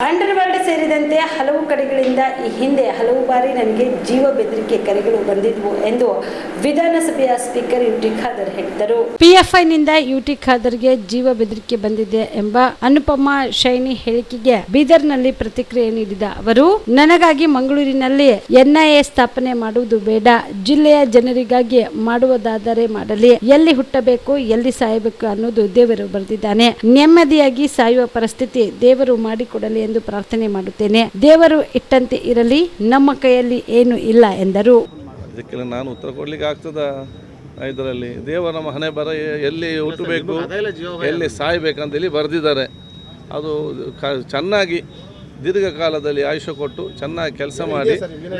వెంటనే వెంటనే ಸೇರಿದಂತೆ ಹಲವು ಕಡೆಗಳಿಂದ ಈ ಹಿಂದೆ ಹಲವು ಬಾರಿ ನನಗೆ ಜೀವ ಬೆದರಿಕೆ ಕರೆಗಳು ಬಂದಿದ್ವು ಎಂದು ವಿಧಾನಸಭೆಯ ಸ್ಪೀಕರ್ ಯುಟಿ ಖಾದರ್ ಹೇಳಿದರು ಪಿಎಫ್ಐನಿಂದ ಯುಟಿ ಖಾದರ್ಗೆ ಜೀವ ಬೆದರಿಕೆ ಬಂದಿದೆ ಎಂಬ ಅನುಪಮ ಶೈನಿ ಹೇಳಿಕೆಗೆ ಬೀದರ್ನಲ್ಲಿ ಪ್ರತಿಕ್ರಿಯೆ ನೀಡಿದ ಅವರು, ನನಗಾಗಿ ಮಂಗಳೂರಿನಲ್ಲಿ ಎನ್ಐಎ ಸ್ಥಾಪನೆ ಮಾಡುವುದು ಬೇಡ. ಜಿಲ್ಲೆಯ ಜನರಿಗಾಗಿ ಮಾಡುವುದಾದರೆ ಮಾಡಲಿ. ಎಲ್ಲಿ ಹುಟ್ಟಬೇಕು, ಎಲ್ಲಿ ಸಾಯಬೇಕು ಅನ್ನೋದು ದೇವರು ಬರೆದಿದ್ದಾನೆ. ನೆಮ್ಮದಿಯಾಗಿ ಸಾಯುವ ಪರಿಸ್ಥಿತಿ ದೇವರು ಮಾಡಿಕೊಡಲಿ ಎಂದು ಪ್ರಾರ್ಥನೆ ಮಾಡುತ್ತೇನೆ. ದೇವರು ಇಟ್ಟಂತೆ ಇರಲಿ ನಮ್ಮ ಕೈಯಲ್ಲಿ ಏನು ಇಲ್ಲ ಎಂದರು. ಇದಕ್ಕೆಲ್ಲ ನಾನು ಉತ್ತರ ಕೊಡ್ಲಿಕ್ಕೆ ಆಗ್ತದ? ಇದರಲ್ಲಿ ದೇವರ ನಮ್ಮ ಹಣೆ ಬರ ಎಲ್ಲಿ ಹುಟ್ಟಬೇಕು ಎಲ್ಲಿ ಸಾಯ್ಬೇಕಂತ ಹೇಳಿ ಬರೆದಿದ್ದಾರೆ. ಅದು ಕ- ಚೆನ್ನಾಗಿ ದೀರ್ಘಕಾಲದಲ್ಲಿ ಆಯುಷ್ಯ ಕೊಟ್ಟು ಚೆನ್ನಾಗಿ ಕೆಲಸ ಮಾಡಿ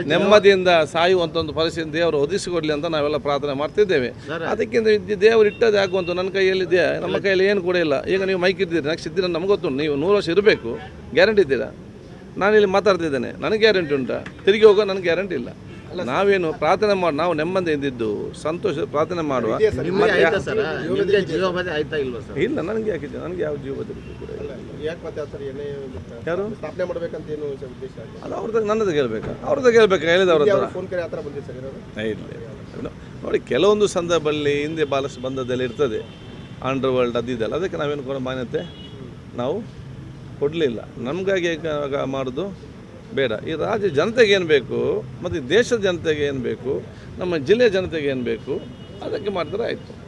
ನೆಮ್ಮದಿಯಿಂದ ಸಾಯುವಂಥ ಒಂದು ಪರಿಸ್ಥಿತಿ ದೇವರು ಒದಿಸಿಕೊಡ್ಲಿ ಅಂತ ನಾವೆಲ್ಲ ಪ್ರಾರ್ಥನೆ ಮಾಡ್ತಿದ್ದೇವೆ. ಅದಕ್ಕಿಂತ ಇದ್ದ ದೇವರು ಇಟ್ಟದೇ ಆಗುವಂಥ ನನ್ನ ಕೈಯಲ್ಲಿದೆ ನಮ್ಮ ಕೈಯಲ್ಲಿ ಏನು ಕೂಡ ಇಲ್ಲ. ಈಗ ನೀವು ಮೈಕ್ ಇದ್ದೀರಿ ನೆಕ್ಸ್ಟ್ ಇದ್ದೀರ ನಮ್ಗೆ ಗೊತ್ತು ನೀವು ನೂರು ವರ್ಷ ಇರಬೇಕು ಗ್ಯಾರಂಟಿ ಇದ್ದೀರಾ? ನಾನಿಲ್ಲಿ ಮಾತಾಡ್ತಿದ್ದೇನೆ. ನನಗೆ ಗ್ಯಾರಂಟಿ ಉಂಟಾ? ತಿರುಗಿ ಹೋಗೋ ನನಗೆ ಗ್ಯಾರಂಟಿ ಇಲ್ಲ. ನಾವೇನು ಪ್ರಾರ್ಥನೆ ಮಾಡಿ ನಾವು ನೆಮ್ಮದಿ ಇದ್ದು ಸಂತೋಷ ಪ್ರಾರ್ಥನೆ ಮಾಡುವ. ಇಲ್ಲ ನನಗೆ ಯಾಕೆ ನನಗೆ ಯಾವ ಜೀವ ಬದುಕು ಕೂಡ ಇಲ್ಲ. ಯಾಕೆ ಮತ್ತೆ ಸರ್ ಏನೇ ಯಾರು? ಅಲ್ಲ ಮಾಡ್ಬೇಕಂತ ಏನು ಸರ್ ಉದ್ದೇಶ ಅದು ಅವ್ರದ್ದು ನನ್ನದು ಆ ಥರ ಬಂದಿದೆ ಸರ್ ಇರೋದು? ಇಲ್ಲ ನೋಡಿ ಕೆಲವೊಂದು ಸಂದರ್ಭದಲ್ಲಿ ಹಿಂದೆ ಬಾಲಸ್ ಬಂದದ್ದೆಲ್ಲ ಇರ್ತದೆ. ಅಂಡರ್ ವರ್ಲ್ಡ್ ಅದು ಇದೆಲ್ಲ ಅದಕ್ಕೆ ನಾವೇನು ಕೊಡೋ ಮಾನ್ಯತೆ? ನಾವು ಕೊಡಲಿಲ್ಲ. ನಮಗಾಗಿ ಮಾಡೋದು ಬೇಡ. ಈ ರಾಜ್ಯ ಜನತೆಗೆ ಏನು ಬೇಕು? ಮತ್ತು ದೇಶದ ಜನತೆಗೆ ಏನು ಬೇಕು? ನಮ್ಮ ಜಿಲ್ಲೆಯ ಜನತೆಗೆ ಏನು ಬೇಕು? ಅದಕ್ಕೆ ಮಾಡಿದ್ರೆ ಆಯಿತು.